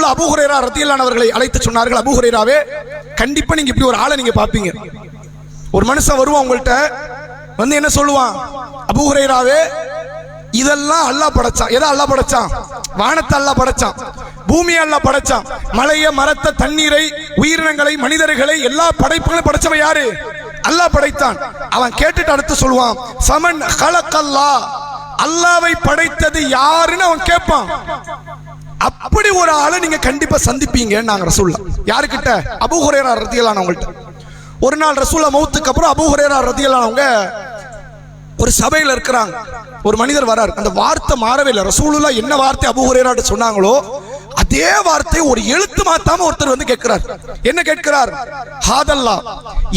உள்ள அபுஹுரேரா ரத்தியல்லானவர்களை அவர்களை அழைத்து சொன்னார்கள் அபுஹுரேராவே கண்டிப்பா நீங்க இப்படி ஒரு ஆளை நீங்க பாப்பீங்க. ஒரு மனுஷன் வருவான் உங்கள்கிட்ட வந்து என்ன சொல்லுவான்? அபுஹுரேராவே இதெல்லாம் அல்லாஹ் படைச்சான். எதை அல்லாஹ் படைச்சான்? வானத்தை அல்லாஹ் படைச்சான். பூமியை அல்லாஹ் படைச்சான். மலைய மரத்தை தண்ணீரை உயிரினங்களை மனிதர்களை எல்லா படைப்புகளையும் படைச்சவன் யாரு? அல்லாஹ் படைத்தான். அவன் கேட்டுட்டு அடுத்து சொல்லுவான் சமன் ஹலக்கல்லா அல்லாவை படைத்தது யாருன்னு அவன் கேட்பான். அப்படி ஒரு ஆளை நீங்க கண்டிப்பா சந்திப்பீங்க நாங்க ரசூல்லா யாருக்கிட்ட? அபுஹுரேரா ரத்தியலானவங்கள்ட்ட ஒரு நாள் ரசூல்லா மௌத்துக்கு அப்புறம் அபுஹுரேரா ரத்தியலானவங்க ஒரு சபையில இருக்கிறாங்க. ஒரு மனிதர் வரார். அந்த வார்த்தை மாறவே இல்லை. ரசூலுல்லா என்ன வார்த்தை அபுஹுரேராட்டு சொன்னாங்களோ அதே வார்த்தை ஒரு எழுத்து மாத்தாம ஒருத்தர் வந்து கேட்கிறார். என்ன கேட்கிறார்? ஹாதல்லா.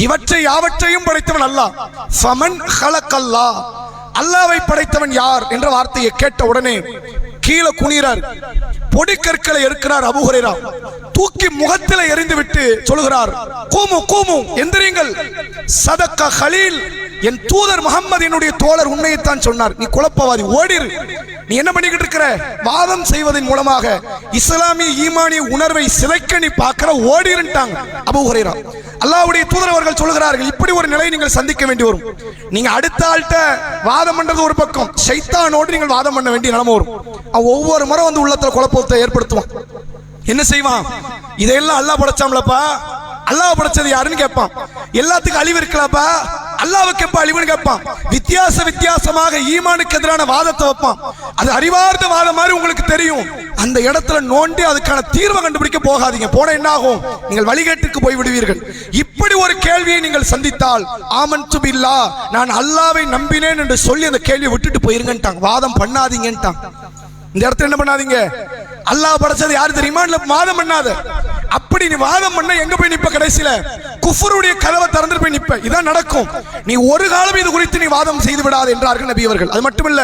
இவற்றை யாவற்றையும் படைத்தவன் அல்லாஹ். ஃபமன் ஹலக்கல்லா. அல்லாவை படைத்தவன் யார்? என்ற வார்த்தையை கேட்ட உடனே கீழே குனிறார் பொடிக்கற்களை எடுக்கிறார் அபுஹுரேரா. தூக்கி முகத்தில் எரிந்து விட்டு சொல்லுகிறார் கூமு கூமு எந்திரியுங்கள். சதக்க ஹலீல் என் தூதர் முகம்மது என்னுடைய தோழர் உண்மையைத்தான் சொன்னார். நீ குழப்பவாதி ஓடிரு. நீ என்ன பண்ணிக்கிட்டு இருக்கிற? வாதம் செய்வதன் மூலமாக இஸ்லாமிய ஈமானிய உணர்வை சிலைக்க நீ பார்க்கிற ஓடிருன்ட்டாங்க. அபூ ஹுரைரா. அல்லாவுடைய தூதர் அவர்கள் சொல்லுகிறார்கள் இப்படி ஒரு நிலையை நீங்கள் சந்திக்க வேண்டி வரும். நீங்க அடுத்த ஆள்கிட்ட வாதம் பண்றது ஒரு பக்கம் சைத்தானோடு நீங்கள் வாதம் பண்ண வேண்டிய நிலைமை வரும். அவன் ஒவ்வொரு முறை வந்து உள்ளத்துல குழப்பத்தை ஏற்படுத்துவான். என்ன செய்வான்? இதையெல்லாம் அல்லாஹ் படைச்சாம்லப்பா அல்லாஹ் படைச்சது யாருன்னு கேட்பான். எல்லாத்துக்கும் அழிவு இருக்கலாப்பா அல்லாவுக்கு எப்ப அழிவுன்னு கேட்பான். வித்தியாச வித்தியாசமாக ஈமானுக்கு எதிரான வாதத்தை வைப்பான். அது அறிவார்ந்த வாதம் மாதிரி உங்களுக்கு தெரியும். அந்த இடத்துல நோண்டி அதுக்கான தீர்வை கண்டுபிடிக்க போகாதீங்க. போன என்ன ஆகும் நீங்கள் வழிகேட்டுக்கு போய் விடுவீர்கள். இப்படி ஒரு கேள்வியை நீங்கள் சந்தித்தால் ஆமன் பில்லா நான் அல்லாவை நம்பினேன் என்று சொல்லி அந்த கேள்வியை விட்டுட்டு போயிருங்கன்ட்டாங்க. வாதம் பண்ணாதீங்கன்ட்டாங்க. இந்த இடத்துல என்ன பண்ணாதீங்க? அல்லாஹ் படைச்சது யாரு தெரியுமா? இல்ல வாதம் பண்ணாத. அப்படி நீ வாதம் பண்ண எங்க போய் நிப்ப கடைசியில? குஃபருடைய கதவை திறந்து போய் நிப்ப. இதான் நடக்கும். நீ ஒரு காலம் இது குறித்து நீ வாதம் செய்து விடாது என்றார்கள் நபி அவர்கள். அது மட்டுமில்ல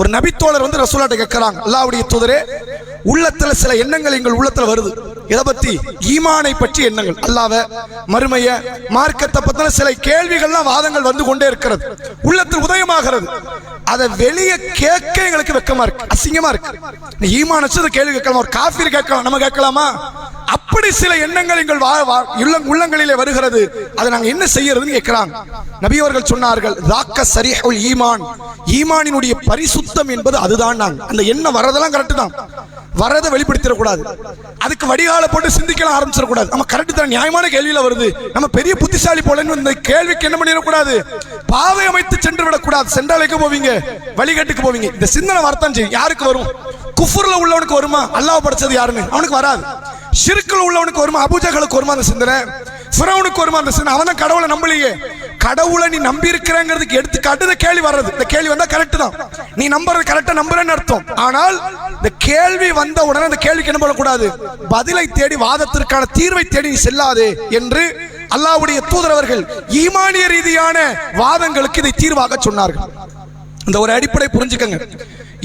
ஒரு நபித்தோழர் வந்து ரசூலாட்ட கேட்கிறாங்க அல்லாவுடைய தூதரே உள்ளத்துல சில எண்ணங்கள் எங்கள் உள்ளத்துல வருது. இதை பத்தி? ஈமானை பற்றி எண்ணங்கள். அல்லாவ மறுமைய மார்க்கத்தை பத்தின சில கேள்விகள்லாம் வாதங்கள் வந்து கொண்டே இருக்கிறது. உள்ளத்தில் உதயமாகிறது. அதை வெளியே கேட்க எங்களுக்கு வெக்கமா இருக்கு. அசிங்கமா இருக்கு. ஈமான் வச்சு கேள்வி கேட்கலாம். ஒரு காஃபி கேட்கலாம். நம்ம கேட்கலாமா? அப்படி சில எண்ணங்கள் எங்கள் வா- வா- உள்ளங்- உள்ளங்களிலே வருகிறது. அதை நாங்க என்ன செய்யறதுன்னு கேட்கிறாங்க. நபி அவர்கள் சொன்னார்கள் ராக்க சரிஹுல் ஈமான். ஈமானினுடைய பரிசுத்தம் என்பது அதுதான் நாங்கள் அந்த எண்ணம் வர்றதெல்லாம் கரெக்ட் தான். வரதை வெளிப்படுத்திட கூடாது அதுக்கு வடிகால போட்டு சிந்திக்கலாம் ஆரம்பிச்சிட கூடாது நம்ம கரெக்ட் தான்? நியாயமான கேள்வியில வருது. நம்ம பெரிய புத்திசாலி போலன்னு இந்த கேள்விக்கு என்ன பண்ணிடக்கூடாது? பாவை அமைத்து சென்று விடக்கூடாது. சென்றாலைக்கு போவீங்க வழிகட்டுக்கு போவீங்க. இந்த சிந்தனை வரத்தான் செய்யும். யாருக்கு வரும்? குஃபுர்ல உள்ளவனுக்கு வருமா? அல்லாஹ் படைச்சது யாருன்னு? அவனுக்கு வராது. சிறுக்கில் உள்ளவனுக்கு வருமா? அபூஜகளுக்கு வருமா அந்த சிந்தனை? ஃபிரௌனுக்கு வருமா அந்த சின்ன அவன் கடவுளை நம்பலையே. கடவுளை நீ நம்பி இருக்கிறேங்கிறதுக்கு எடுத்துக்காட்டு. இந்த கேள்வி வர்றது. இந்த கேள்வி வந்தா கரெக்ட் தான். நீ நம்புறது கரெக்டா நம்புறேன்னு அர்த்தம். ஆனால் இந்த கேள்வி வந்த உடனே அந்த கேள்விக்கு என்ன பண்ணக்கூடாது? பதிலை தேடி வாதத்திற்கான தீர்வை தேடி நீ செல்லாதே என்று அல்லாவுடைய தூதரவர்கள் ஈமானிய ரீதியான வாதங்களுக்கு இதை தீர்வாக சொன்னார்கள். இந்த ஒரு அடிப்படை புரிஞ்சுக்கங்க.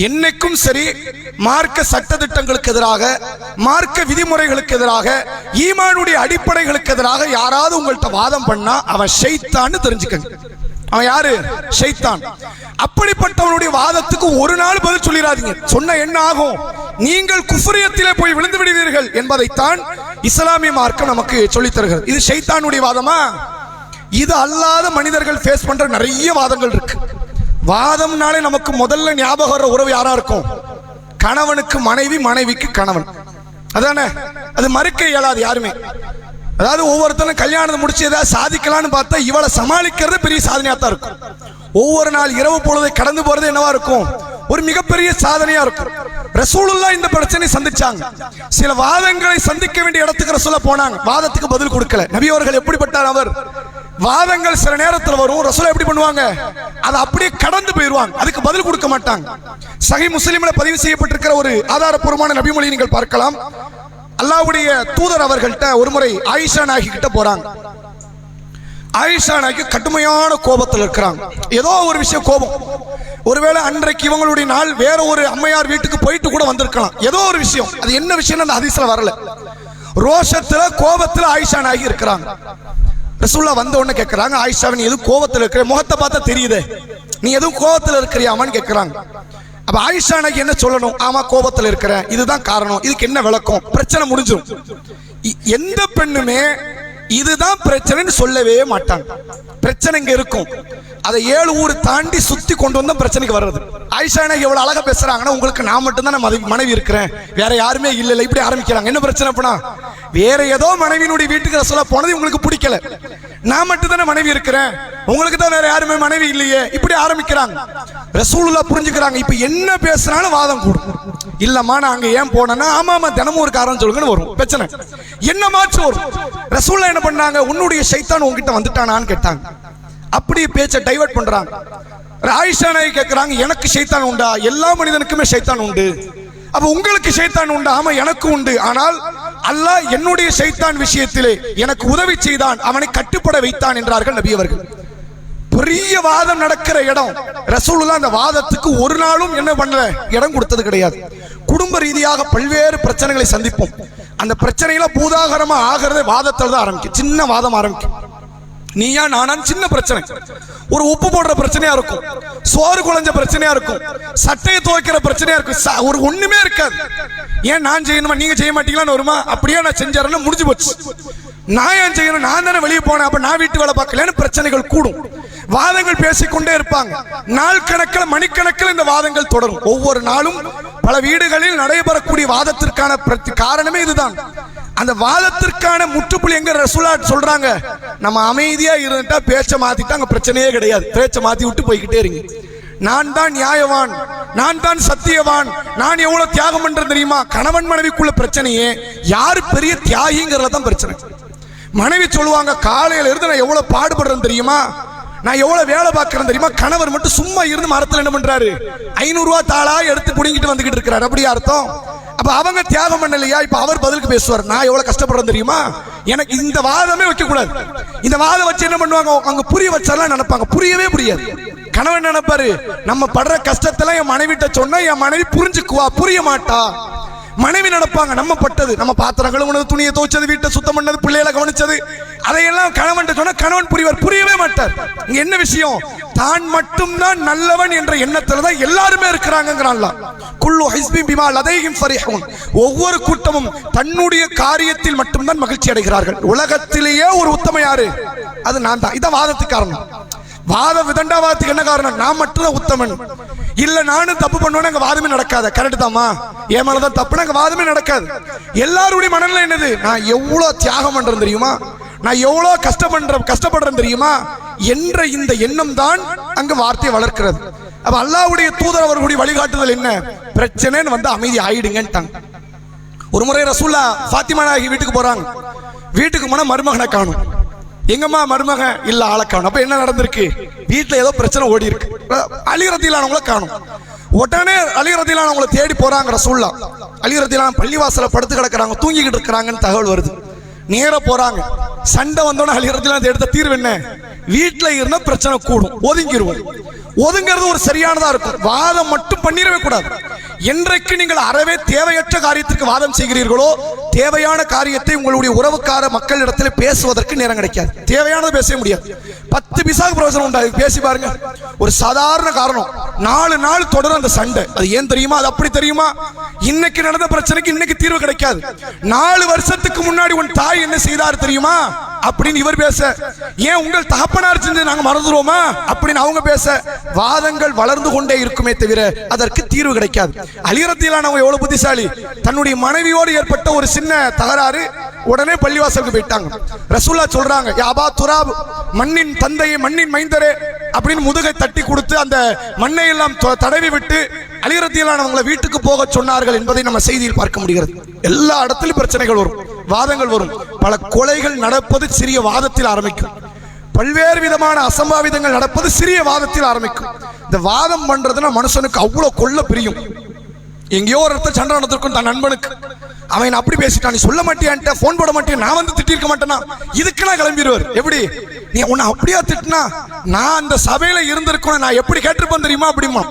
என்னைக்கும் சரி மார்க்க சட்டதிட்டங்களுக்கு எதிராக மார்க்க விதிமுறைகளுக்கு எதிராக ஈமானுடைய அடிப்படைகளுக்கு எதிராக யாராவது உங்கள்கிட்ட வாதம் பண்ணா அவன் ஷைத்தான்னு தெரிஞ்சுக்கங்க. அவன் யாரு? ஷைத்தான். அப்படிப்பட்டவனுடைய வாதத்துக்கு ஒரு நாள் பதில் சொல்லிடாதீங்க சொன்ன என்ன ஆகும்? நீங்கள் குஃபரியத்திலே போய் விழுந்து விடுவீர்கள் என்பதைத்தான் இஸ்லாமிய மார்க்கம் நமக்கு சொல்லித் தருகிறது. இது ஷைத்தானுடைய வாதமா? இது அல்லாத மனிதர்கள் ஃபேஸ் பண்ற நிறைய வாதங்கள் இருக்கு. வாதம்னாலே நமக்கு முதல்ல ஞாபகம் வர்ற உறவு யாரா இருக்கும்? கணவனுக்கு மனைவி மனைவிக்கு கணவன். அதானே? அது மறுக்க இயலாது யாருமே. அதாவது ஒவ்வொருத்தரும் கல்யாணத்தை முடிச்சு ஏதாவது சாதிக்கலாம்னு பார்த்தா இவளை சமாளிக்கிறது பெரிய சாதனையாக தான் இருக்கும். ஒவ்வொரு நாள் இரவு பொழுதை கடந்து போகிறது என்னவா இருக்கும்? ஒரு மிகப்பெரிய சாதனையா இருக்கும். ரசூலுல்லா இந்த பிரச்சனை சந்திச்சாங்க. சில வாதங்களை சந்திக்க வேண்டிய இடத்துக்கு ரசூலா போனாங்க. வாதத்துக்கு பதில் கொடுக்கல. நபி அவர்கள் எப்படிப்பட்டார் அவர்? வாதங்கள் சில நேரத்தில் வரும். ரசூலா எப்படி பண்ணுவாங்க? அதை அப்படியே கடந்து போயிடுவாங்க. அதுக்கு பதில் கொடுக்க மாட்டாங்க. சகி முஸ்லீம்ல பதிவு செய்யப்பட்டிருக்கிற ஒரு ஆதாரப்பூர்வமான நபிமொழி நீங்கள் பார்க்கலாம். அல்லாவுடைய தூதர் அவர்கள்ட்ட ஒரு முறை ஆயிஷா நாயகி கிட்ட போறாங்க. ஆயிஷா நாயகி கடுமையான கோபத்தில் இருக்கிறாங்க. ஏதோ ஒரு விஷயம் கோபம். ஒருவேளை அன்றைக்கு இவங்களுடைய நாள் வேற ஒரு அம்மையார் வீட்டுக்கு போயிட்டு கூட வந்திருக்கலாம். ஏதோ ஒரு விஷயம். அது என்ன விஷயம் அந்த ஹதீஸ்ல வரல. ரோஷத்துல கோபத்துல ஆயிஷா நாகி இருக்கிறாங்க. ரசூல்லா வந்த உடனே கேட்கிறாங்க ஆயிஷா நீ எதுவும் கோபத்துல இருக்கிற? முகத்தை பார்த்தா தெரியுதே. நீ எதுவும் கோபத்துல இருக்கிறியாமான்னு கேட்கிறாங்க அப்ப ஆயிஷா என்ன சொல்லணும்? ஆமா கோபத்துல இருக்கிறேன். இதுதான் காரணம். இதுக்கு என்ன விளக்கம்? பிரச்சனை முடிஞ்சிடும் இ- எந்த பெண்ணுமே இதுதான் பிரச்சனைன்னு சொல்லவே மாட்டாங்க. பிரச்சனை இங்க இருக்கும். அதை ஏழு ஊர் தாண்டி சுத்தி கொண்டு வந்தா பிரச்சனைக்கு வர்றது. ஆயிஷானா எவ்வளவு அழகா பேசுறாங்கன்னா உங்களுக்கு நான் மட்டும் தான் மனைவி மனைவி இருக்கிறேன். வேற யாருமே இல்ல இல்ல இப்படி ஆரம்பிக்கிறாங்க. என்ன பிரச்சனை அப்படின்னா வேற ஏதோ மனைவியினுடைய வீட்டுக்கு ரசூலா போனது உங்களுக்கு பிடிக்கல. நான் மட்டும் தானே மனைவி இருக்கிறேன். உங்களுக்கு தான் வேற யாருமே மனைவி இல்லையே. இப்படி ஆரம்பிக்கிறாங்க. ரசூலுல்லா புரிஞ்சுக்கிறாங்க இப்ப என்ன பேசுனாலும் வாதம் கூடும். இல்லம்மா நான் அங்க ஏன் போனேன்னா ஆமா ஆமா தினமும் ஒரு காரணம் சொல்லுங்கன்னு வரும். பிரச்சனை. என்ன மாற்று வரும்? ரசூல்லா என்ன பண்ணாங்க? உன்னுடைய சைத்தான் உங்ககிட்ட வந்துட்டானான்னு கேட்டாங்க. அப்படியே பேச்சை டைவர்ட் பண்றாங்க. ஆயிஷா நாய் கேட்கிறாங்க எனக்கு சைத்தான் உண்டா? எல்லா மனிதனுக்குமே சைத்தான் உண்டு. அப்ப உங்களுக்கு சைத்தான் உண்டு? ஆமா எனக்கு உண்டு. ஆனால் அல்லாஹ் என்னுடைய சைத்தான் விஷயத்திலே எனக்கு உதவி செய்தான் அவனை கட்டுப்பட வைத்தான் என்றார்கள் நபி அவர்கள். பெரிய வாதம் நடக்கிற இடம். ரசூலுல்லா அந்த வாதத்துக்கு ஒரு நாளும் என்ன பண்ணல? இடம் கொடுத்தது கிடையாது. குடும்ப ரீதியாக பல்வேறு பிரச்சனைகளை சந்திப்போம். அந்த பிரச்சனையில பூதாகரமா ஆகிறதே வாதத்தில் தான் ஆரம்பிக்கும். சின்ன வாதம் ஆரம்பிக்கும். நீயா நானான்னு சின்ன பிரச்சனை. ஒரு உப்பு போடுற பிரச்சனையா இருக்கும். சோறு குழஞ்ச பிரச்சனையா இருக்கும். சட்டையை துவைக்கிற பிரச்சனையா இருக்கும். ச- ஒரு ஒண்ணுமே இருக்காது. ஏன் நான் செய்யணுமா? நீங்க செய்ய மாட்டீங்களான்னு வருமா? அப்படியே நான் செஞ்சாருன்னு முடிஞ்சு போச்சு. நான் ஏன் செய்யணும்? நான் தானே வெளியே போனேன். அப்ப நான் வீட்டு வேலை பார்க்கலன்னு பிரச்சனைகள் கூடும். வாதங்கள் பேசிக்கொண்டே இருப்பாங்க. நாள் கணக்கில் மணிக்கணக்கில் இந்த வாதங்கள் தொடரும். ஒவ்வொரு நாளும் பல வீடுகளில் நடைபெறக்கூடிய வாதத்திற்கான காரணமே இதுதான். அந்த வாதத்திற்கான முற்றுப்புள்ளி எங்க ரசூலா சொல்றாங்க. நம்ம அமைதியா இருந்துட்டா பேச்ச மாத்திட்டா அங்க பிரச்சனையே கிடையாது. பேச்ச மாத்தி விட்டு போய்கிட்டே இருங்க. நான் தான் நியாயவான். நான் தான் சத்தியவான். நான் எவ்வளவு தியாகம் பண்றேன் தெரியுமா? கணவன் மனைவிக்குள்ள பிரச்சனையே யாரு பெரிய தியாகிங்கிறதுல தான் பிரச்சனை. மனைவி சொல்லுவாங்க காலையில இருந்து நான் எவ்வளவு பாடுபடுறேன் தெரியுமா? நான் எவ்வளவு வேலை பார்க்கறேன் தெரியுமா? கணவர் மட்டும் சும்மா இருந்து மரத்துல என்ன பண்றாரு? ஐநூறு ரூபாய் தாளா எடுத்து புடிங்கிட்டு வந்துகிட்டு இருக்கிறார். அப்படியா அர்த்தம்? அப்ப அவங்க தியாகம் பண்ணலையா? இப்ப அவர் பதிலுக்கு பேசுவார். நான் எவ்வளவு கஷ்டப்படுறேன் தெரியுமா? எனக்கு இந்த வாதமே வைக்க கூடாது இந்த வாதம் வச்சு என்ன பண்ணுவாங்க? அவங்க புரிய வச்சாலாம் நினைப்பாங்க. புரியவே புரியாது. கணவன் நினைப்பாரு? நம்ம படுற கஷ்டத்தெல்லாம் என் மனைவிட்ட சொன்னா என் மனைவி புரிஞ்சுக்குவா? புரிய மாட்டா. மனைவி நடப்பாங்க நம்ம பட்டது. நம்ம பாத்திரம் கழுவுனது துணியை துவைச்சது வீட்டை சுத்தம் பண்ணது பிள்ளைகளை கவனிச்சது. அதையெல்லாம் கணவன் சொன்னா கணவன் புரியவர் புரியவே மாட்டார். இங்க என்ன விஷயம்? தான் மட்டும்தான் நல்லவன் என்ற எண்ணத்துல தான் எல்லாருமே இருக்கிறாங்கிறான்ல குள்ளு ஹைஸ்பி பிமா லதைஹிம் ஃபரிஹூன். ஒவ்வொரு கூட்டமும் தன்னுடைய காரியத்தில் மட்டும்தான் மகிழ்ச்சி அடைகிறார்கள். உலகத்திலேயே ஒரு உத்தம யாரு? அது நான் தான். இதான் வாதத்துக்கு காரணம். வாத விதண்டாவாதத்துக்கு என்ன காரணம்? நான் மட்டும்தான் உத்தமன். இல்ல நானும் தப்பு பண்ணுவேன் அங்க வாதமே நடக்காத. கரெக்ட் தாமா என் மேலதான் தப்புனா அங்க வாதமே நடக்காது. எல்லாருடைய மனநிலை என்னது? நான் எவ்வளவு தியாகம் பண்றேன் தெரியுமா? நான் எவ்வளோ கஷ்டப்படுற கஷ்டப்படுறேன் தெரியுமா? என்ற இந்த எண்ணம் தான் அங்கு வார்த்தையை வளர்க்கிறது. அப்ப அல்லாவுடைய தூதர் அவர்களுடைய வழிகாட்டுதல் என்ன? பிரச்சனைன்னு வந்து அமைதி ஆயிடுங்கன்ட்டாங்க. ஒரு முறை ரசூல்லா ஃபாத்திமா நாயகி வீட்டுக்கு போறாங்க. வீட்டுக்கு போனா மருமகனை காணும். எங்கம்மா மருமகன் இல்ல ஆளை காணும். அப்ப என்ன நடந்திருக்கு? வீட்டுல ஏதோ பிரச்சனை ஓடி இருக்கு. அழிகிறத்திலானவங்கள காணும். உடனே அழிகிறத்திலானவங்களை தேடி போறாங்க ரசூல்லா அழிகிறத்திலான பள்ளிவாசல படுத்து கிடக்குறாங்க தூங்கிக்கிட்டு இருக்கிறாங்கன்னு தகவல் வருது. நேராக போறாங்க. சண்டை வந்தோடனே அலிரத்திலாம் எடுத்த தீர்வு என்ன? வீட்டில் இருந்தால் பிரச்சனை கூடும். ஒதுங்கிருவோம். ஒதுங்கிறது ஒரு சரியானதாக இருக்கும். வாதம் மட்டும் பண்ணிடவே கூடாது. என்றைக்கு நீங்கள் அறவே தேவையற்ற காரியத்திற்கு வாதம் செய்கிறீர்களோ தேவையான காரியத்தை உங்களுடைய உறவுக்கார மக்களிடத்தில் பேசுவதற்கு நேரம் கிடைக்காது. தேவையானது பேச முடியாது. பத்து பிசாக்கு பிரயோஜனம் உண்டாது பேசி பாருங்க. ஒரு சாதாரண காரணம். நாலு நாள் தொடரும் அந்த சண்டை. அது ஏன் தெரியுமா? அது அப்படி தெரியுமா? இன்னைக்கு நடந்த பிரச்சனைக்கு இன்னைக்கு தீர்வு கிடைக்காது. நாலு வருஷத்துக்கு முன்னாடி உன் தாய் என்ன செய்தார் தெரியுமா? அப்படின்னு இவர் பேச. ஏன் உங்கள் தகப்பனார் செஞ்சு நாங்க மறந்துடுவோமா அப்படின்னு அவங்க பேச. வாதங்கள் வளர்ந்து கொண்டே இருக்குமே தவிர அதற்கு தீர்வு கிடைக்காது. அலிரத்திலானவங்க எவ்வளவு புத்திசாலி? தன்னுடைய மனைவியோடு ஏற்பட்ட ஒரு சின்ன தகராறு உடனே பள்ளிவாசலுக்கு போயிட்டாங்க. ரசூல்லா சொல்றாங்க யாபா துராப் மண்ணின் தந்தையை மண்ணின் மைந்தரே அப்படின்னு முதுகை தட்டி கொடுத்து அந்த மண்ணை எல்லாம் தடவி விட்டு அலிரத்தியலானவங்களை வீட்டுக்கு போக சொன்னார்கள் என்பதை நம்ம செய்தியில் பார்க்க முடிகிறது. எல்லா இடத்திலும் பிரச்சனைகள் வரும் வாதங்கள் வரும். பல கொலைகள் நடப்பது சிறிய வாதத்தில் ஆரம்பிக்கும். பல்வேறு விதமான அசம்பாவிதங்கள் நடப்பது சிறிய வாதத்தில் ஆரம்பிக்கும். இந்த வாதம் பண்றதுன்னா மனுஷனுக்கு அவ்வளவு கொள்ள பிரியும். எங்கேயோ ஒரு இடத்த சண்டை நடந்திருக்கும் தன் நண்பனுக்கு. அவன் அப்படி பேசிட்டான். நீ சொல்ல மாட்டியான்ட்ட ஃபோன் போட மாட்டேன் நான் வந்து திட்டிருக்க மாட்டேனா? இதுக்கு கிளம்பிடுவார் எப்படி? நீ உன்னை அப்படியா திட்டினா? நான் அந்த சபையில இருந்திருக்கணும் நான் எப்படி கேட்டிருப்பேன் தெரியுமா அப்படிமா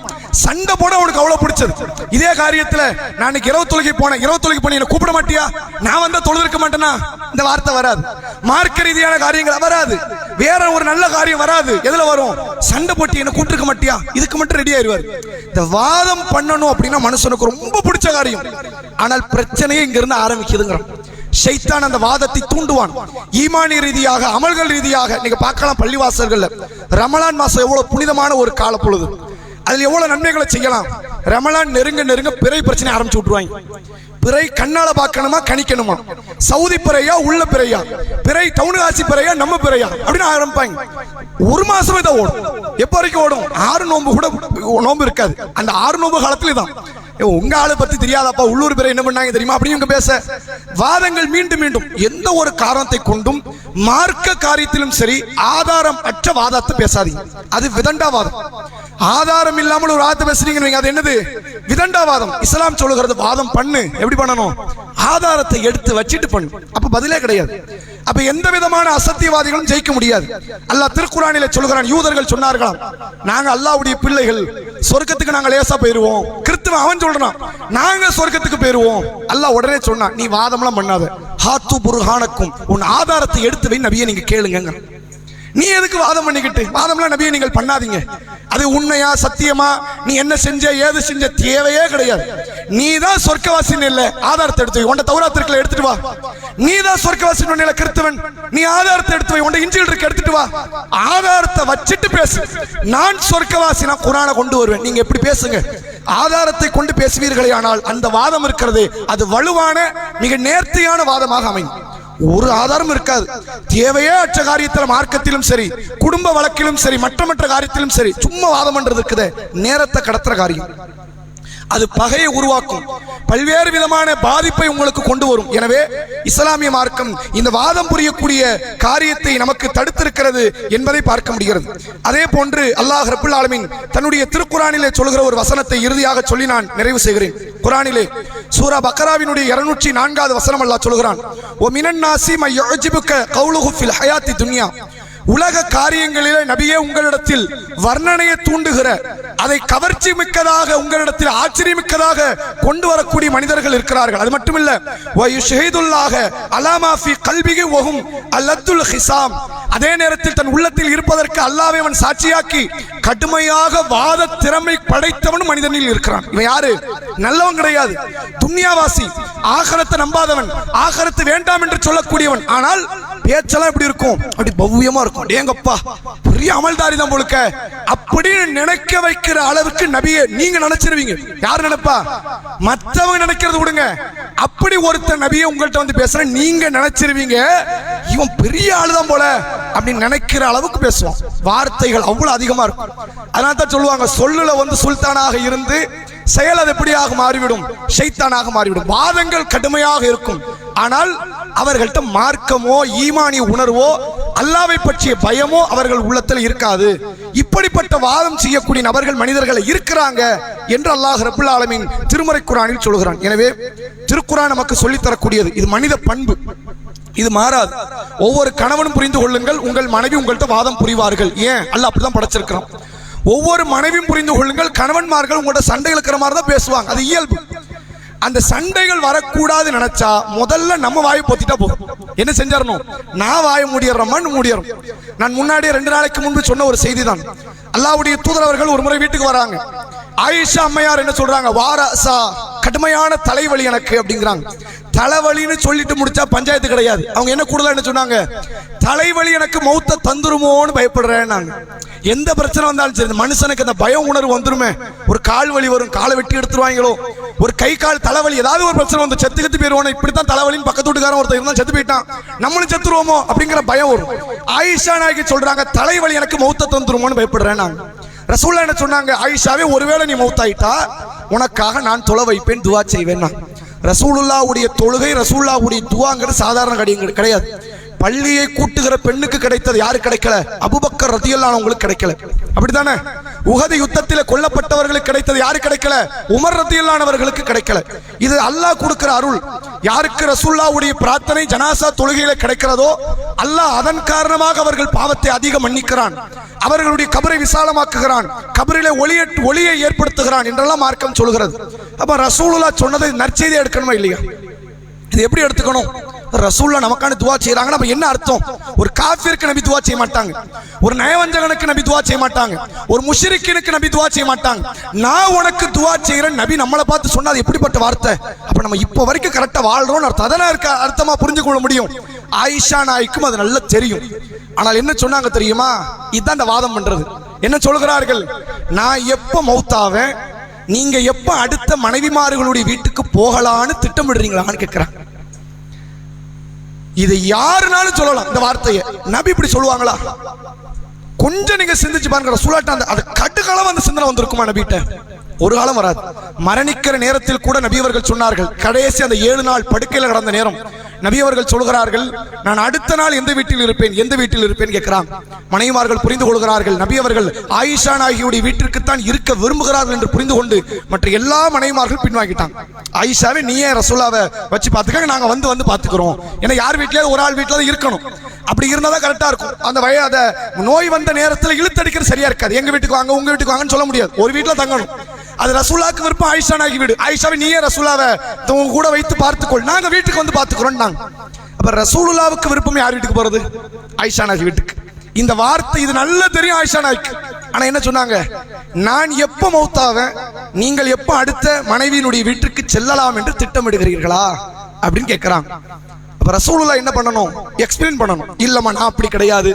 சண்டை போட அவனுக்கு அவ்வளவு பிடிச்சது. இதே காரியத்துல நான் இன்னைக்கு இரவு தொழுகை போனேன். இரவு தொழுகை பண்ணி என்ன கூப்பிட மாட்டியா? நான் வந்தா தொழுதிருக்க மாட்டேனா? இந்த வார்த்தை வராது. மார்க்க ரீதியான காரியங்கள் வராது. வேற ஒரு நல்ல காரியம் வராது. எதுல வரும்? சண்டை போட்டு என்ன கூப்பிட்டுருக்க மாட்டியா? இதுக்கு மட்டும் ரெடி ஆயிருவாரு. இந்த வாதம் பண்ணணும் அப்படின்னா மனுஷனுக்கு ரொம்ப பிடிச்ச காரியம். ஆனால் பிரச்சனையே இங்க இருந்து ஆரம்பிக்குதுங்கிறான் ஷைத்தான் அந்த வாதத்தை தூண்டுவான். ஈமானி ரீதியாக அமல்கள் ரீதியாக நீங்க பார்க்கலாம் பள்ளிவாசல்கள் ரமலான் மாசம் எவ்வளவு புனிதமான ஒரு கால பொழுது அதுல எவ்வளவு நன்மைகளை செய்யலாம்? ரமலான் நெருங்க நெருங்க பிறை பிரச்சனை ஆரம்பிச்சு விட்டுருவாங்க. பிறை கண்ணால பார்க்கணுமா கணிக்கணுமா? சவுதி பிறையா உள்ள பிறையா? பிறை தவுனகாசி பிறையா நம்ம பிறையா? அப்படின்னு ஆரம்பிப்பாங்க. ஒரு மாசம் இதை ஓடும். எப்ப வரைக்கும் ஓடும்? ஆறு நோன்பு கூட நோன்பு இருக்காது. அந்த ஆறு நோம்பு காலத்துல தான் உங்க ஆளை பத்தி தெரியாதப்பா உள்ளூர் பேரை என்ன பண்ணாங்க தெரியுமா? அப்படின்னு பேச. வாதங்கள் மீண்டும் மீண்டும். எந்த ஒரு காரணத்தை கொண்டும் மார்க்க காரியத்திலும் சரி ஆதாரம் அற்ற வாதத்தை பேசாதீங்க. அது விதண்டா வாதம். ஆதாரம் இல்லாமல் ஒரு வாதத்தை பேசுறீங்க அது என்னது? விதண்டாவாதம் இஸ்லாம் சொல்லுகிறது வாதம் பண்ணு. எப்படி பண்ணணும்? ஆதாரத்தை எடுத்து வச்சிட்டு பண்ணு. அப்ப பதிலே கிடையாது. அப்ப எந்த விதமான அசத்தியவாதிகளும் ஜெயிக்க முடியாது. அல்லாஹ் திருக்குறானில சொல்கிறான் யூதர்கள் சொன்னார்களாம் நாங்க அல்லாவுடைய பிள்ளைகள். சொர்க்கத்துக்கு நாங்க லேசா போயிருவோம். கிறிஸ்துவ அவன் சொல்றான் நாங்க சொர்க்கத்துக்கு போயிருவோம். அல்லாஹ் உடனே சொன்னான் நீ வாதம்லாம் பண்ணாத. ஹாத்து புருஹானக்கும். உன் ஆதாரத்தை எடுத்து வை நபியை நீங்க கேளுங்க நீ எதுக்கு வாதம் பண்ணிக்கிட்டு? வாதம்லாம் நபியை நீங்கள் பண்ணாதீங்க. அது உண்மையா சத்தியமா? நீ என்ன செஞ்ச ஏது செஞ்ச தேவையே கிடையாது. நீ தான் சொர்க்கவாசின்னு இல்ல ஆதாரத்தை எடுத்து வை. உன்ட தௌராத்திற்குள்ள எடுத்துட்டு வா. நீ தான் சொர்க்கவாசின்னு ஒன்னில கிறிஸ்தவன். நீ ஆதாரத்தை எடுத்து வை. உன்ட இஞ்சில் இருக்கு எடுத்துட்டு வா. ஆதாரத்தை வச்சுட்டு பேசு. நான் சொர்க்கவாசி நான் குரானை கொண்டு வருவேன். நீங்க எப்படி பேசுங்க? ஆதாரத்தை கொண்டு பேசுவீர்களே ஆனால் அந்த வாதம் இருக்கிறது அது வலுவான மிக நேர்த்தியான வாதமாக அமையும். ஒரு ஆதாரம் இருக்காது. தேவையே அற்ற காரியத்தில் மார்க்கத்திலும் சரி குடும்ப வழக்கிலும் சரி மற்ற மற்ற காரியத்திலும் சரி சும்மா வாதம் பண்றது இருக்குது நேரத்தை கடத்துற காரியம். அது பகையை உருவாக்கும். பல்வேறு விதமான பாதிப்பை உங்களுக்கு கொண்டு வரும். எனவே இஸ்லாமிய மார்க்கம் இந்த வாதம் புரியக்கூடிய காரியத்தை நமக்கு தடுத்திருக்கிறது என்பதை பார்க்க முடிகிறது. அதே போன்று அல்லாஹ் ரபுல் ஆலமின் தன்னுடைய திருக்குறானிலே சொல்கிற ஒரு வசனத்தை இறுதியாக சொல்லி நான் நிறைவு செய்கிறேன். குரானிலே சூரா பக்கராவினுடைய இருநூற்றி நான்காவது வசனம் அல்லாஹ் சொல்கிறான் ஓ மினன் நாசி மை யுஜிபுக்க கௌலுஹு ஃபில் ஹயாத்தி துன்யா. உலக காரியங்களிலே நபியே உங்களிடத்தில் வர்ணனையை தூண்டுகிற அதை கவர்ச்சி மிக்கதாக உங்களிடத்தில் ஆச்சரியமிக்கதாக கொண்டு வரக்கூடிய மனிதர்கள் இருக்கிறார்கள். அது மட்டுமில்ல வயுஷஹிதுல்லாஹ அலாமா ஃபி கல்பிகி வஹும் அல்லத்துல் ஹிசாம் அதே நேரத்தில் தன் உள்ளத்தில் இருப்பதற்கு அல்லாஹ்வை அவன் சாட்சியாக்கி கடுமையாக வாத திறமை படைத்தவன் மனிதனில் இருக்கிறான். இவன் யாரு? நல்லவன் கிடையாது. துன்யாவாசி. ஆகரத்தை நம்பாதவன். ஆகரத்து வேண்டாம் என்று சொல்லக்கூடியவன். ஆனால் பேச்செல்லாம் எப்படி இருக்கும். அப்படி பவ்யமா இருக்கும். டேங்கப்பா பெரிய அமல்தாரி தான் போலுக்க. அப்படின்னு நினைக்க வைக்கிற அளவுக்கு நபியை நீங்க நினைச்சிருவீங்க. யார் நினைப்பா? மற்றவங்க நினைக்கிறது விடுங்க. அப்படி ஒருத்தர் நபியை உங்கள்கிட்ட வந்து பேசுற நீங்க நினைச்சிருவீங்க. இவன் பெரிய ஆளுதான் போல. அப்படின்னு நினைக்கிற அளவுக்கு பேசுவோம் வார்த்தைகள் அவ்வளவு அதிகமா இருக்கும். அதனால தான் சொல்லுவாங்க சொல்லுல வந்து சுல்தானாக இருந்து செயல் அது எப்படியாக மாறிவிடும்? ஷைத்தானாக மாறிவிடும். வாதங்கள் கடுமையாக இருக்கும். ஆனால் அவர்கள்ட்ட மார்க்கமோ ஈமானிய உணர்வோ அல்லாவை பற்றிய பயமோ அவர்கள் உள்ளத்தில் இருக்காது. இப்படிப்பட்ட வாதம் செய்யக்கூடிய நபர்கள் மனிதர்கள் இருக்கிறாங்க என்று அல்லாஹ் ரபுல் ஆலமின் திருமறை குரானில் சொல்கிறான். எனவே திருக்குறான் நமக்கு சொல்லித் தரக்கூடியது இது மனித பண்பு. இது மாறாது. ஒவ்வொரு கணவனும் புரிந்து கொள்ளுங்கள் உங்கள் மனைவி உங்கள்கிட்ட வாதம் புரிவார்கள். ஏன்? அல்ல அப்படிதான் படைச்சிருக்கிறான். ஒவ்வொரு மனைவியும் புரிந்து கொள்ளுங்கள் கணவன்மார்கள் உங்கள்ட்ட சண்டை இழுக்கிற மாதிரி தான் பேசுவாங்க. அது இயல்பு. அந்த சண்டைகள் வரக்கூடாது நினைச்சா முதல்ல நம்ம வாயை பொத்திட்டா போதும். என்ன செஞ்சிடணும்? நான் வாய மூடிடுறோமான்னு மூடிடுறோம் நான் முன்னாடியே ரெண்டு நாளைக்கு முன்பு சொன்ன ஒரு செய்தி தான் அல்லாவுடைய தூதரவர்கள் ஒரு முறை வீட்டுக்கு வராங்க. ஆயிஷா அம்மையார் என்ன சொல்றாங்க? வாராசா கடுமையான தலைவலி எனக்கு அப்படிங்கிறாங்க. தலைவலின்னு சொல்லிட்டு முடிச்சா பஞ்சாயத்து கிடையாது. அவங்க என்ன கூடுதலா என்ன சொன்னாங்க? தலைவலி எனக்கு மௌத்த தந்துருமோன்னு பயப்படுறேன் நாங்க எந்த பிரச்சனை வந்தாலும் சரி இந்த மனுஷனுக்கு அந்த பயம் உணர்வு வந்துருமே. ஒரு கால் வலி வரும் காலை வெட்டி எடுத்துருவாங்களோ? ஒரு கை கால் தலைவலி ஏதாவது ஒரு பிரச்சனை வந்து செத்து கத்து போயிருவோம் இப்படித்தான் தலைவலின்னு பக்கத்து வீட்டுக்காரன் ஒருத்தர் இருந்தால் செத்து போயிட்டான். நம்மளும் செத்துருவோமோ அப்படிங்கிற பயம் வரும். ஆயிஷா நாயகி சொல்றாங்க தலைவலி எனக்கு மௌத்த தந்துருமோன்னு பயப்படுறேன் நாங்க ரசூல்லா என்ன சொன்னாங்க ஆயிஷாவே ஒருவேளை நீ மௌத்தாயிட்டா உனக்காக நான் தொலை வைப்பேன் துவா செய்வேன் நான் ரசூலுல்லாவுடைய தொழுகை ரசூல்லாவுடைய துவாங்கிறது சாதாரண காரியம் கிடையாது. பள்ளியை கூட்டுகிற பெண்ணுக்கு கிடைத்தது யாரு கிடைக்கல? அபுபக்கர் ரத்தியல்லானவங்களுக்கு கிடைக்கல. அப்படித்தானே? உகது யுத்தத்தில் கொல்லப்பட்டவர்களுக்கு கிடைத்தது யாரு கிடைக்கல? உமர் ரத்தியல்லானவர்களுக்கு கிடைக்கல. இது அல்லாஹ் கொடுக்கிற அருள். யாருக்கு ரசூல்லாவுடைய பிரார்த்தனை ஜனாசா தொழுகையில கிடைக்கிறதோ அல்லாஹ் அதன் காரணமாக அவர்கள் பாவத்தை அதிகம் மன்னிக்கிறான். அவர்களுடைய கபரை விசாலமாக்குகிறான். கபரிலே ஒளிய ஒளியை ஏற்படுத்துகிறான் என்றெல்லாம் மார்க்கம் சொல்கிறது. அப்போ ரசூலுல்லா சொன்னதை நற்செய்தி எடுக்கணுமா இல்லையா? இது எப்படி எடுத்துக்கணும்? ரசூல்லா நமக்கான துவா செய்யறாங்க நம்ம என்ன அர்த்தம்? ஒரு காஃபிற்கு நபி துவா செய்ய மாட்டாங்க. ஒரு நயவஞ்சகனுக்கு நபி துவா செய்ய மாட்டாங்க. ஒரு முஷிரிக்கினுக்கு நபி துவா செய்ய மாட்டாங்க. நான் உனக்கு துவா செய்யறேன். நபி நம்மளை பார்த்து சொன்னா அது எப்படிப்பட்ட வார்த்தை? அப்ப நம்ம இப்போ வரைக்கும் கரெக்டா வாழ்றோம்னு அர்த்தம். அதெல்லாம் இருக்க? அர்த்தமா புரிஞ்சு கொள்ள முடியும். ஆயிஷா நாய்க்கும் அது நல்லா தெரியும். ஆனால் என்ன சொன்னாங்க தெரியுமா? இதுதான் இந்த வாதம் பண்றது. என்ன சொல்கிறார்கள்? நான் எப்போ மௌத்தாவேன்? நீங்க எப்ப அடுத்த மனைவிமார்களுடைய வீட்டுக்கு போகலான்னு திட்டமிடுறீங்களான்னு கேட்கிறாங்க இது யாருனாலும் சொல்லலாம் இந்த வார்த்தையை. நபி இப்படி சொல்லுவாங்களா? கொஞ்சம் நீங்க சிந்திச்சு பாருங்க ரசூலாட்ட அந்த அது கட்டுக்காலம் அந்த சிந்தனை வந்திருக்குமா நபிட்ட ஒரு காலம் வராது. மரணிக்கிற நேரத்தில் கூட நபி அவர்கள் சொன்னார்கள் கடைசி அந்த ஏழு நாள் படுக்கையில் கடந்த நேரம் நபி அவர்கள் சொல்கிறார்கள் நான் அடுத்த நாள் எந்த வீட்டில் இருப்பேன் எந்த வீட்டில் இருப்பேன்? கேட்கிறான். மனைவிமார்கள் புரிந்து கொள்கிறார்கள் நபி அவர்கள் ஆயிஷா நாயகியுடைய வீட்டிற்குத்தான் இருக்க விரும்புகிறார்கள் என்று புரிந்து கொண்டு மற்ற எல்லா மனைவிமார்கள் பின்வாங்கிட்டாங்க. ஆயிஷாவே நீயே ரசூலாவை வச்சு பார்த்துக்க நாங்க வந்து வந்து பார்த்துக்கிறோம். ஏன்னா யார் வீட்லயாவது ஒரு ஆள் வீட்டில் இருக்கணும். அப்படி இருந்தால் தான் கரெக்டா இருக்கும். அந்த வய அதை நோய் வந்த நேரத்தில் இழுத்தடிக்கிறது சரியா இருக்காது. எங்க வீட்டுக்கு வாங்க உங்க வீட்டுக்கு வாங்கன்னு சொல்ல முடியாது. ஒரு வீட்டில் தங்கணும். அது ரசூலாக்கு விருப்பம் ஆயிஷா நாகி வீடு. ஆயிஷாவை நீயே ரசூலாவை கூட வைத்து பார்த்துக்கொள். நாங்கள் வீட்டுக்கு வந்து பார்த்துக்கிறோம் நாங்க அப்ப ரசூலுல்லாவுக்கு விருப்பம் யார் வீட்டுக்கு போறது? ஆயிஷா நாய்க்கு வீட்டுக்கு. இந்த வார்த்தை இது நல்லா தெரியும் ஆயிஷா நாய்க்கு ஆனா என்ன சொன்னாங்க? நான் எப்ப மௌத்தாவேன்? நீங்கள் எப்ப அடுத்த மனைவியினுடைய வீட்டுக்கு செல்லலாம் என்று திட்டமிடுகிறீர்களா? அப்படின்னு கேட்கிறாங்க அப்ப ரசூலுல்லா என்ன பண்ணணும்? எக்ஸ்பிளைன் பண்ணணும். இல்லம்மா நான் அப்படி கிடையாது.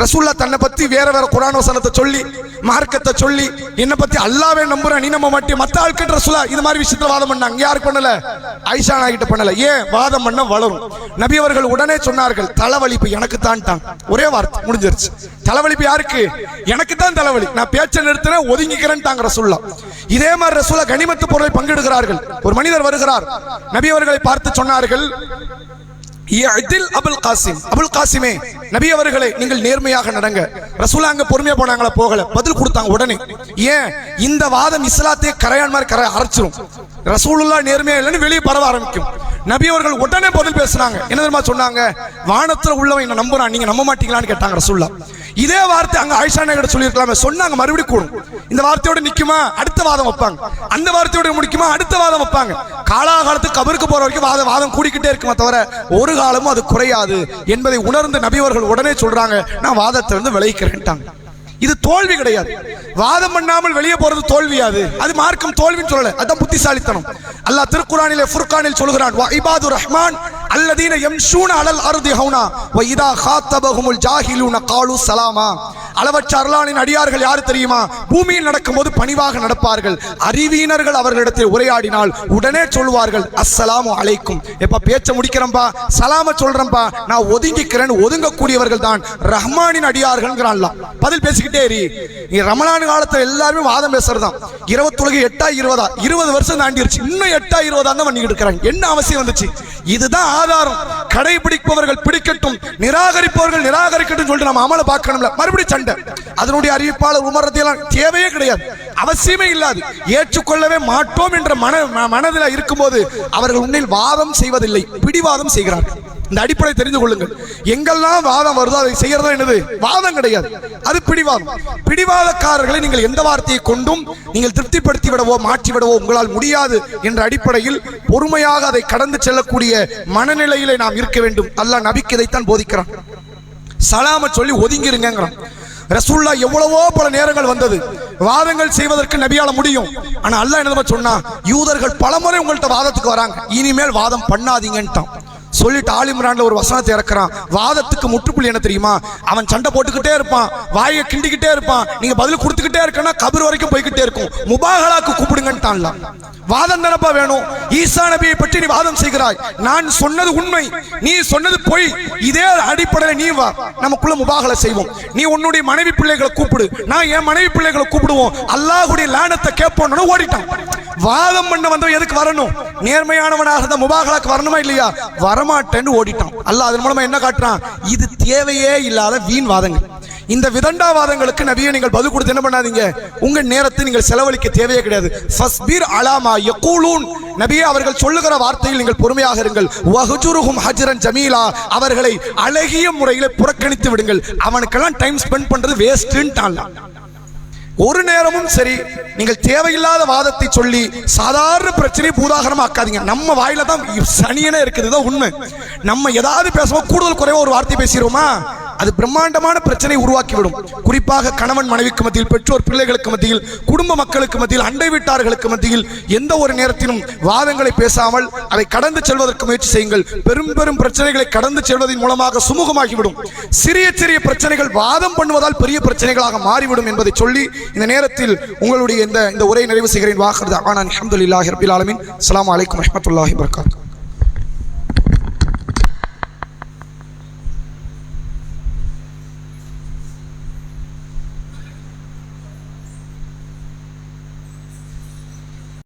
ரசூல்லா தன்னை பத்தி வேற வேற குரான் வசனத்தை சொல்லி மார்க்கத்தை சொல்லி என்ன பத்தி அல்லாவே நம்புறேன். நீ நம்ப மாட்டே மத்த ஆட்கிட்ட ரசூலா இது மாதிரி விஷயத்துல வாதம் பண்ணாங்க யாருக்கு பண்ணல? ஐஷா நாய்கிட்ட பண்ணல. ஏன்? வாதம் பண்ண வளரும். நபி அவர்கள் உடனே சொன்னார்கள் தலைவலிப்பு எனக்கு தான் ஒரே வார்த்தை முடிஞ்சிருச்சு. தலைவலிப்பு யாருக்கு? எனக்கு தான் தலைவலி. நான் பேச்ச நிறுத்தினேன் ஒதுங்கிக்கிறேன் ரசூல்லா இதே மாதிரி ரசூலா கனிமத்து பொருளை பங்கிடுகிறார்கள் ஒரு மனிதர் வருகிறார். நபி அவர்களை பார்த்து சொன்னார்கள் அபுல் காசிம். அபுல் காசிமே நபி அவர்களை நீங்கள் நேர்மையாக நடங்க. ரசூலா அங்க பொறுமையா போனாங்களா? போகல. பதில் கொடுத்தாங்க உடனே. ஏன்? இந்த வாதம் இஸ்லாத்தையே கரையான் மாதிரி கரை அரைச்சிரும். ரசூலுல்லா நேர்மையா இல்லைன்னு வெளியே பரவ ஆரம்பிக்கும். நபி அவர்கள் உடனே பதில் பேசுனாங்க. என்ன தெரியுமா சொன்னாங்க? வானத்துல உள்ளவன் என்ன நம்புறான். நீங்க நம்ப மாட்டீங்களான்னு கேட்டாங்க ரசூல்லா. இதே வார்த்தை அங்க ஆயிஷா நகர் சொல்லியிருக்கலாமே. சொன்னாங்க மறுபடியும் கூடும். இந்த வார்த்தையோட நிக்குமா? அடுத்த வாதம் வைப்பாங்க. அந்த வார்த்தையோட முடிக்குமா? அடுத்த வாதம் வைப்பாங்க. காலாகாலத்துக்கு கபருக்கு போற வரைக்கும் வாதம் வாதம் கூடிக்கிட்டே இருக்குமா தவிர ஒரு காலமும் அது குறையாது என்பதை உணர்ந்த நபிவர்கள் உடனே சொல்றாங்க. நான் வாதத்தை வந்து விளைவிக்கிறேன்ட்டாங்க. இது தோல்வி கிடையாது. வாதம் பண்ணாமல் வெளியே போறது தோல்வியாது அது. மார்க்கம் தோல்வின்னு சொல்லல. அதான் புத்திசாலித்தனம். அல்லாஹ் திருக்குறானிலே ஃபுர்கானில் சொல்கிறான் வ இபாது ரஹ்மான் அல்லதீன யம்ஷூன அலல் அர்தி ஹவுனா வைதா இதா ஜாஹிலூன காலு சலாமா. அளவற்ற அருளானின் அடியார்கள் யாரு தெரியுமா? பூமியில் நடக்கும்போது பணிவாக நடப்பார்கள். அறிவியினர்கள் அவர்களிடத்தில் உரையாடினால் உடனே சொல்வார்கள் அஸ்ஸலாமு அலைக்கும். எப்ப பேச்ச முடிக்கிறம்பா சலாம சொல்றம்பா நான் ஒதுங்கிக்கிறேன் ஒதுங்கக்கூடியவர்கள் தான் ரஹ்மானின் அடியார்கள் பதில் பேசிக்கிட்டே இரு. நீ ரமலான் காலத்தில் எல்லாருமே வாதம் பேசுறதுதான். இருபத்தொழுகு எட்டா இருபதா இருபது வருஷம் தாண்டிருச்சு. இன்னும் எட்டா இருபதா தான் பண்ணிக்கிட்டு இருக்கிறாங்க என்ன அவசியம் வந்துச்சு? இதுதான் ஆதாரம். கடைபிடிப்பவர்கள் பிடிக்கட்டும் நிராகரிப்பவர்கள் நிராகரிக்கட்டும் சொல்லிட்டு நம்ம அமல பார்க்கணும்ல. மறுபடியும் சண்டை. அதனுடைய அறிவிப்பாளர் உமரத்தையெல்லாம் தேவையே கிடையாது. அவசியமே இல்லாது. ஏற்றுக்கொள்ளவே மாட்டோம் என்ற மன மனதில் இருக்கும்போது அவர்கள் உண்மையில் வாதம் செய்வதில்லை பிடிவாதம் செய்கிறார்கள். இந்த அடிப்படை தெரிந்து கொள்ளுங்கள். எங்கெல்லாம் வாதம் வருதோ அதை செய்யறதா என்னது? வாதம் கிடையாது. அது பிடிவாதம். பிடிவாதக்காரர்களை நீங்கள் எந்த வார்த்தையை கொண்டும் நீங்கள் திருப்திப்படுத்தி விடவோ மாற்றி விடவோ உங்களால் முடியாது என்ற அடிப்படையில் பொறுமையாக அதை கடந்து செல்லக்கூடிய மனநிலையிலே நாம் இருக்க வேண்டும். அல்லாஹ் நபிக்கு இதைத்தான் போதிக்கிறான். சலாம சொல்லி ஒதுங்கிருங்கிறான் ரசூல்லா எவ்வளவோ பல நேரங்கள் வந்தது. வாதங்கள் செய்வதற்கு நபியால முடியும். ஆனா அல்லாஹ் என்ன சொன்னா? யூதர்கள் பலமுறை உங்கள்ட்ட வாதத்துக்கு வராங்க. இனிமேல் வாதம் பண்ணாதீங்கன்ட்டான். சொல்லிட்டு ஆலிம்ரான்ல ஒரு வசனத்தை இறக்குறான். வாதத்துக்கு முற்றுப்புள்ளி என்ன தெரியுமா? அவன் சண்டை போட்டுக்கிட்டே இருப்பான். வாயை கிண்டிக்கிட்டே இருப்பான். நீங்க பதில் கொடுத்துக்கிட்டே இருக்கனா கபர் வரைக்கும் போய்கிட்டே இருக்கும். முபாகலாக்கு கூப்பிடுங்கன்ட்டான்ல. வாதம் தானப்பா வேணும்? ஈசா நபியை பற்றி நீ வாதம் செய்கிறாய். நான் சொன்னது உண்மை. நீ சொன்னது பொய். இதே அடிப்படையில் நீ வா. நமக்குள்ள முபாகலை செய்வோம். நீ உன்னுடைய மனைவி பிள்ளைகளை கூப்பிடு. நான் என் மனைவி பிள்ளைகளை கூப்பிடுவோம். அல்லாஹுடைய லேனத்தை கேட்போம்னு ஓடிட்டான். வாதம் பண்ண வந்தவன் எதுக்கு வரணும்? நேர்மையானவனாக இருந்த முபாகலாக்கு வரணுமா இல்லையா? வரமாட்டேன்னு ஓடிட்டான். அல்ல அதன் மூலமா என்ன காட்டுறான்? இது தேவையே இல்லாத வீண் வாதங்கள். இந்த விதண்டாவாதங்களுக்கு நபியை நீங்கள் பதில் கொடுத்து என்ன பண்ணாதீங்க? உங்க நேரத்தை நீங்கள் செலவழிக்க தேவையே கிடையாது. ஃபஸ்பீர் அலாமா யகூலூன். நபியே அவர்கள் சொல்லுகிற வார்த்தையில் நீங்கள் பொறுமையாக இருங்கள். வஹுஜுருஹும் ஹஜ்ரன் ஜமீலா. அவர்களை அழகிய முறையில் புறக்கணித்து விடுங்கள். அவனுக்கெல்லாம் டைம் ஸ்பெண்ட் பண்றது வேஸ்ட்டுன்ட்டான் ஒரு நேரமும் சரி நீங்கள் தேவையில்லாத வாதத்தை சொல்லி சாதாரண பிரச்சனையை பூதாகரமா ஆக்காதீங்க நம்ம வாயில தான் சனியனே இருக்குது தான் உண்மை. நம்ம ஏதாவது பேசுவோம் கூடுதல் குறைவா ஒரு வார்த்தை பேசிடுவோமா? அது பிரம்மாண்டமான பிரச்சனை உருவாக்கிவிடும். குறிப்பாக கணவன் மனைவிக்கு மத்தியில் பெற்றோர் பிள்ளைகளுக்கு மத்தியில் குடும்ப மக்களுக்கு மத்தியில் அண்டை வீட்டார்களுக்கு மத்தியில் எந்த ஒரு நேரத்திலும் வாதங்களை பேசாமல் அதை கடந்து செல்வதற்கு முயற்சி செய்யுங்கள். பெரும் பெரும் பிரச்சனைகளை கடந்து செல்வதன் மூலமாக சுமூகமாகிவிடும். சிறிய சிறிய பிரச்சனைகள் வாதம் பண்ணுவதால் பெரிய பிரச்சனைகளாக மாறிவிடும் என்பதை சொல்லி இந்த நேரத்தில் உங்களுடைய இந்த இந்த உரை நிறைவு செய்கிறேன். வாக்குறது ஆனான் அஹமதுல்லாஹி ரபில் ஆலமின். அஸ்ஸலாமு அலைக்கும்